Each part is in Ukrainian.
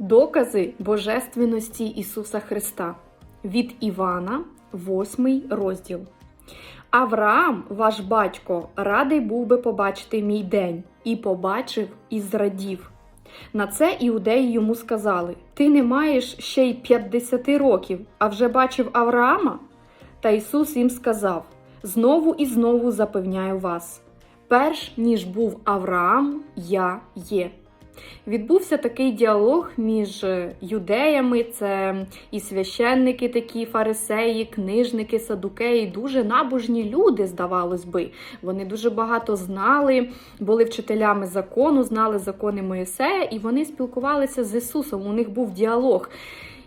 Докази Божественності Ісуса Христа від Івана, 8 розділ. Авраам, ваш батько, радий був би побачити мій день, і побачив, і зрадів. На це іудеї йому сказали: Ти не маєш ще й 50 років, а вже бачив Авраама? Та Ісус їм сказав: Знову і знову запевняю вас: перш ніж був Авраам, я є. Відбувся такий діалог між е, юдеями, це і священники, такі фарисеї, книжники, садукеї, дуже набожні люди, здавалось би. Вони дуже багато знали, були вчителями закону, знали закони Моїсея, і вони спілкувалися з Ісусом. У них був діалог.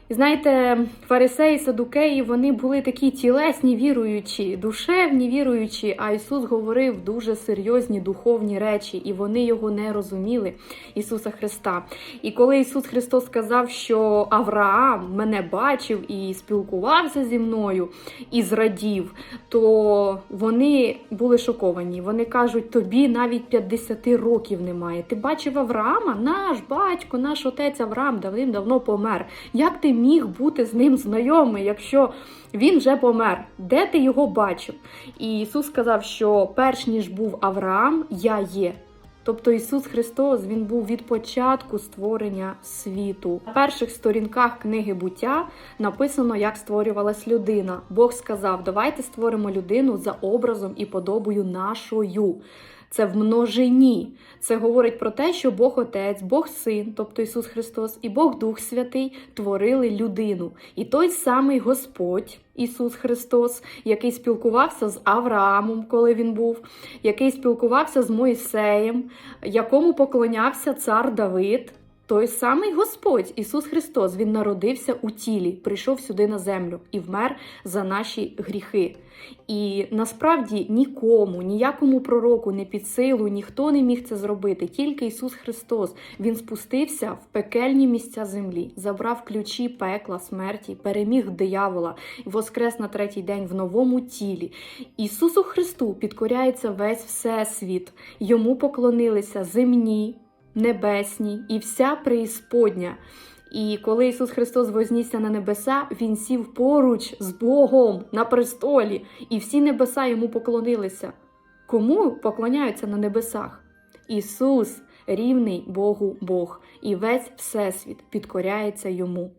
Знаєте, фарисеї, садукеї, вони були такі тілесні віруючі, душевні віруючі, а Ісус говорив дуже серйозні духовні речі, і вони його не розуміли, Ісуса Христа. І коли Ісус Христос сказав, що Авраам мене бачив і спілкувався зі мною і зрадів, то вони були шоковані. Вони кажуть, тобі навіть 50 років немає. Ти бачив Авраама? Наш батько, наш отець Авраам давним-давно помер. Як ти міг бути з ним знайомий, якщо він вже помер? Де ти його бачив? І Ісус сказав, що перш ніж був Авраам, я є. Тобто Ісус Христос Він був від початку створення світу. На перших сторінках книги буття написано, як створювалась людина. Бог сказав: давайте створимо людину за образом і подобою нашою. Це в множині. Це говорить про те, що Бог Отець, Бог Син, тобто Ісус Христос, і Бог Дух Святий творили людину. І той самий Господь, Ісус Христос, який спілкувався з Авраамом, коли він був, який спілкувався з Моїсеєм, якому поклонявся цар Давид. Той самий Господь Ісус Христос, Він народився у тілі, прийшов сюди на землю і вмер за наші гріхи. І насправді нікому, ніякому пророку не під силу, ніхто не міг це зробити. Тільки Ісус Христос Він спустився в пекельні місця землі, забрав ключі пекла, смерті, переміг диявола воскрес на третій день в новому тілі. Ісусу Христу підкоряється весь всесвіт. Йому поклонилися земні, небесні і вся преісподня. І коли Ісус Христос вознісся на небеса, Він сів поруч з Богом на престолі, і всі небеса йому поклонилися. Кому поклоняються на небесах? Ісус, рівний Богу Бог, і весь Всесвіт підкоряється йому.